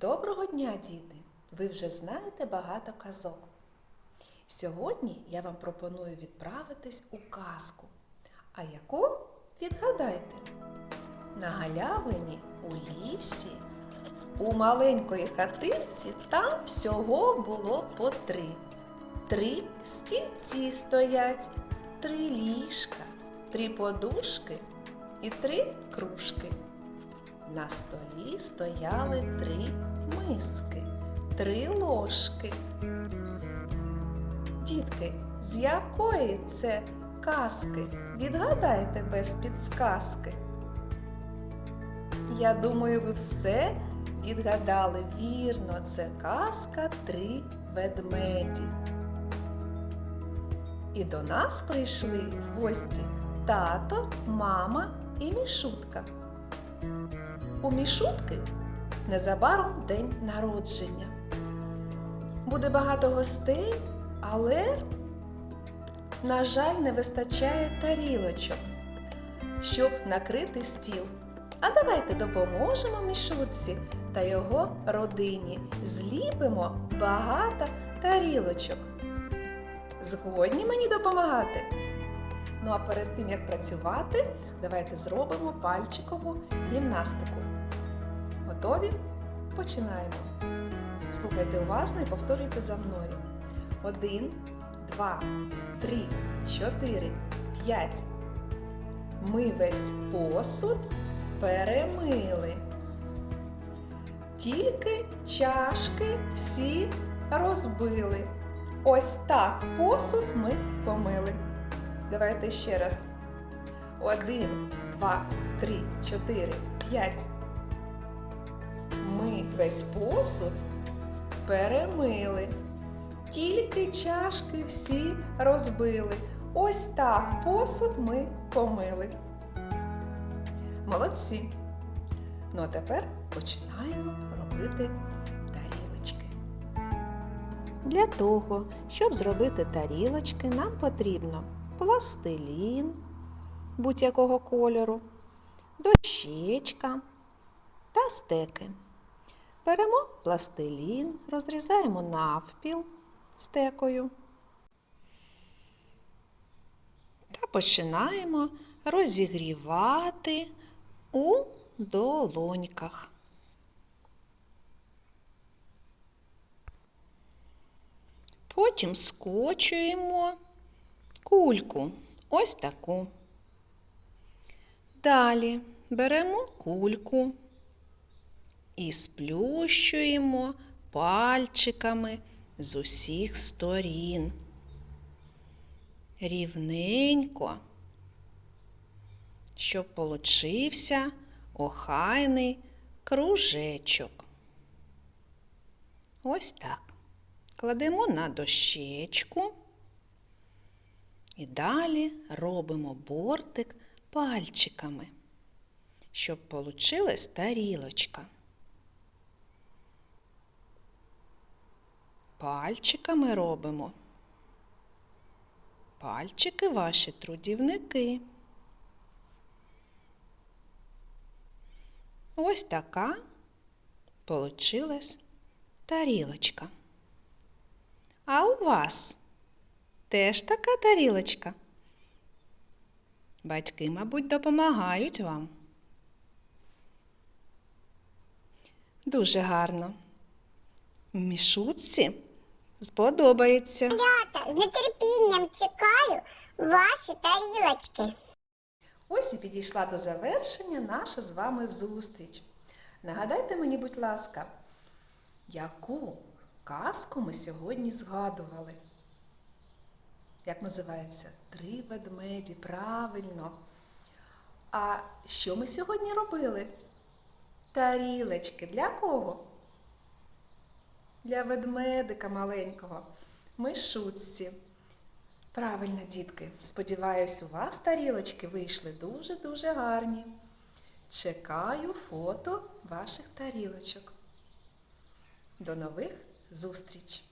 Доброго дня, діти! Ви вже знаєте багато казок. Сьогодні я вам пропоную відправитись у казку. А яку? Відгадайте. На галявині у лісі, у маленької хатинці там всього було по три. Три стільці стоять, три ліжка, три подушки і три кружки. На столі стояли три миски, три ложки. Дітки, з якої це казки? Відгадайте без підсказки. Я думаю, ви все відгадали вірно. Це казка три ведмеді. І до нас прийшли в гості тато, мама і мішутка. У мішутки незабаром день народження. Буде багато гостей, але, на жаль, не вистачає тарілочок, щоб накрити стіл. А давайте допоможемо мішутці та його родині. Зліпимо багато тарілочок. Згодні мені допомагати? Ну а перед тим як працювати, давайте зробимо пальчикову гімнастику. Готові? Починаємо. Слухайте уважно і повторюйте за мною. Один, два, три, чотири, п'ять. Ми весь посуд перемили. Тільки чашки всі розбили. Ось так посуд ми помили. Давайте ще раз. Один, два, три, чотири, п'ять. Ми весь посуд перемили. Тільки чашки всі розбили. Ось так посуд ми помили. Молодці. Ну а тепер починаємо робити тарілочки. Для того, щоб зробити тарілочки, нам потрібно пластилін будь-якого кольору, дощечка та стеки. Беремо пластилін, розрізаємо навпіл стекою та починаємо розігрівати у долоньках. Потім скочуємо кульку, ось таку. Далі беремо кульку і сплющуємо пальчиками з усіх сторін. Рівненько, щоб получився охайний кружечок. Ось так. Кладемо на дощечку і далі робимо бортик пальчиками, щоб получилась тарілочка. Пальчиками робимо. Пальчики ваші трудівники. Ось така получилась тарілочка. А у вас теж така тарілочка? Батьки, мабуть, допомагають вам. Дуже гарно. Мішутці сподобається. Малята, з нетерпінням чекаю ваші тарілочки. Ось і підійшла до завершення наша з вами зустріч. Нагадайте мені, будь ласка, яку казку ми сьогодні згадували? Як називається? Три ведмеді, правильно. А що ми сьогодні робили? Тарілечки. Для кого? Для ведмедика маленького. Мишутці. Правильно, дітки. Сподіваюсь, у вас тарілочки вийшли дуже-дуже гарні. Чекаю фото ваших тарілочок. До нових зустріч!